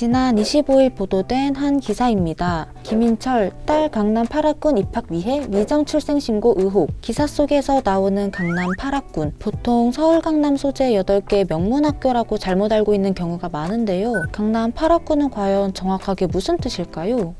지난 25일 보도된 한 기사입니다. 김인철, 딸 강남 8학군 입학 위해 위장 출생 신고 의혹. 기사 속에서 나오는 강남 8학군. 보통 서울 강남 소재 8개 명문학교라고 잘못 알고 있는 경우가 많은데요. 강남 8학군은 과연 정확하게 무슨 뜻일까요?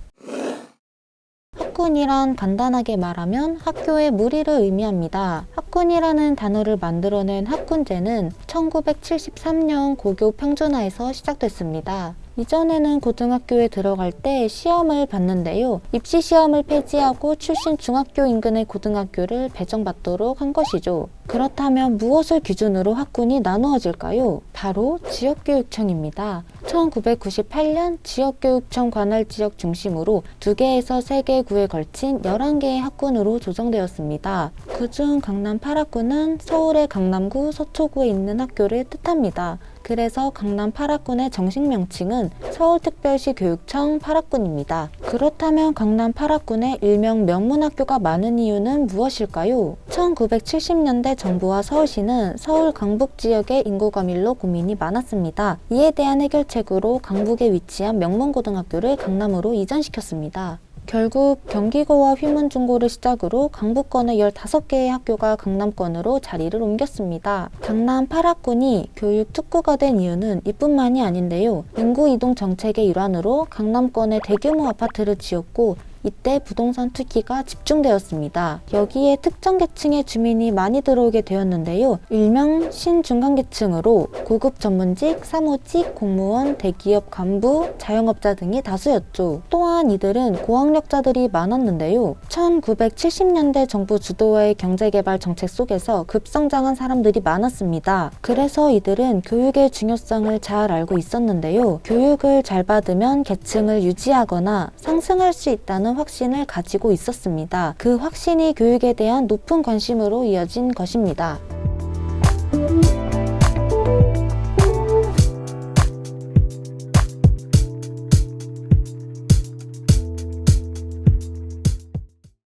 학군이란 간단하게 말하면 학교의 무리를 의미합니다. 학군이라는 단어를 만들어낸 학군제는 1973년 고교 평준화에서 시작됐습니다. 이전에는 고등학교에 들어갈 때 시험을 봤는데요. 입시 시험을 폐지하고 출신 중학교 인근의 고등학교를 배정받도록 한 것이죠. 그렇다면 무엇을 기준으로 학군이 나누어질까요? 바로 지역교육청입니다. 1998년 지역교육청 관할 지역 중심으로 2개에서 3개 구에 걸친 11개의 학군으로 조정되었습니다. 그중 강남 8학군은 서울의 강남구, 서초구에 있는 학교를 뜻합니다. 그래서 강남 8학군의 정식 명칭은 서울특별시 교육청 8학군입니다. 그렇다면 강남 8학군에 일명 명문학교가 많은 이유는 무엇일까요? 1970년대 정부와 서울시는 서울 강북 지역의 인구 과밀로 고민이 많았습니다. 이에 대한 해결책 으로 강북에 위치한 명문고등학교를 강남으로 이전시켰습니다. 결국 경기고와 휘문중고를 시작으로 강북권의 15개의 학교가 강남권으로 자리를 옮겼습니다. 강남 8학군이 교육 특구가 된 이유는 이뿐만이 아닌데요. 인구 이동 정책의 일환으로 강남권에 대규모 아파트를 지었고 이때 부동산 투기가 집중되었습니다. 여기에 특정 계층의 주민이 많이 들어오게 되었는데요. 일명 신중간계층으로 고급 전문직, 사무직, 공무원, 대기업 간부, 자영업자 등이 다수였죠. 또한 이들은 고학력자들이 많았는데요. 1970년대 정부 주도의 경제개발 정책 속에서 급성장한 사람들이 많았습니다. 그래서 이들은 교육의 중요성을 잘 알고 있었는데요. 교육을 잘 받으면 계층을 유지하거나 상승할 수 있다는 확신을 가지고 있었습니다. 그 확신이 교육에 대한 높은 관심으로 이어진 것입니다.